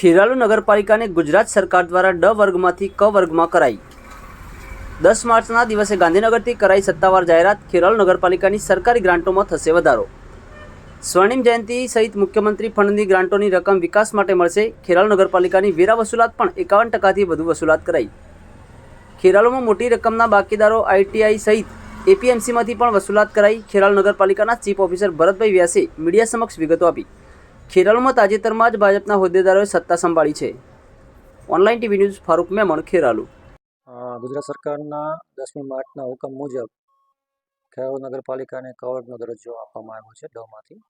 ખેરાલુ નગરપાલિકાને ગુજરાત સરકાર દ્વારા ડ વર્ગમાંથી ક વર્ગમાં કરાઈ. દસ માર્ચના દિવસે ગાંધીનગરથી કરાઈ સત્તાવાર જાહેરાત ખેરાલુ નગરપાલિકાની સરકારી ગ્રાન્ટોમાં થશે વધારો. સ્વર્ણિમ જયંતિ સહિત મુખ્યમંત્રી ફંડની ગ્રાન્ટોની રકમ વિકાસ માટે મળશે. ખેરાલુ નગરપાલિકાની વેરા વસૂલાત પણ એકાવન ટકાથી વધુ વસૂલાત કરાઈ. ખેરાલુમાં મોટી રકમના બાકીદારો આઈટીઆઈ સહિત એપીએમસીમાંથી પણ વસૂલાત કરાઈ. ખેરાલુ નગરપાલિકાના ચીફ ઓફિસર ભરતભાઈ વ્યાસે મીડિયા સમક્ષ વિગતો આપી. ખેરાલુમાં તાજેતરમાં જ ભાજપના હોદ્દેદારોએ સત્તા સંભાળી છે. Online TV news Farooq Memon, Kheralu. Gujarat સરકારના દસમી માર્ચના હુકમ મુજબ ખેરાલુ નગરપાલિકાને કવર્ડનો દરજ્જો આપવામાં આવ્યો છે દમાંથી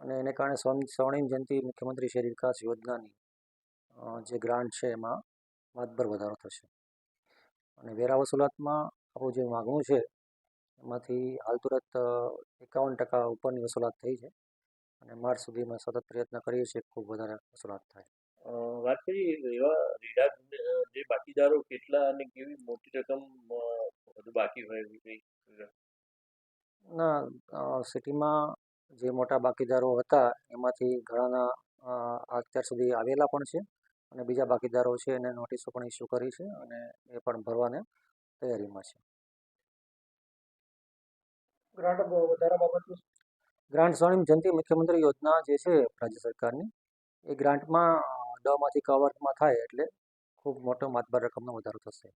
અને એને કારણે સ્વર્ણ સ્વર્ણિમ જયંતિ મુખ્યમંત્રી શહેરી વિકાસ યોજનાની જે ગ્રાન્ટ છે એમાં વાતભર વધારો થશે. અને વેરા વસૂલાતમાં આપણું જે માગણું છે, એમાંથી હાલ તુરત એકાવન ટકા ઉપરની વસૂલાત થઈ છે. અને માર્ચ સુધીમાં સતત પ્રયત્ન કરીએ છીએ ખૂબ વધારે વસૂલાત થાય. વાત કરીએ એવા રીડા જે બાકીદારો કેટલા અને કેવી મોટી રકમ બધું બાકી હોય એવી ના સિટીમાં જે મોટા બાકીદારો હતા એમાંથી ઘણાના અત્યાર સુધી આવેલા પણ છે અને બીજા બાકીદારો છે એને નોટિસો પણ ઇસ્યુ કરી છે અને એ પણ ભરવાને તૈયારીમાં છે. ગ્રાન્ટ વધારા બાબતનું ગ્રાન્ટ સ્વર્ણિમ જયંતિ મુખ્યમંત્રી યોજના જે છે રાજ્ય સરકારની, એ ગ્રાન્ટમાં ડમાંથી કવર્ટમાં થાય એટલે ખૂબ મોટો માતબર રકમનો વધારો થશે.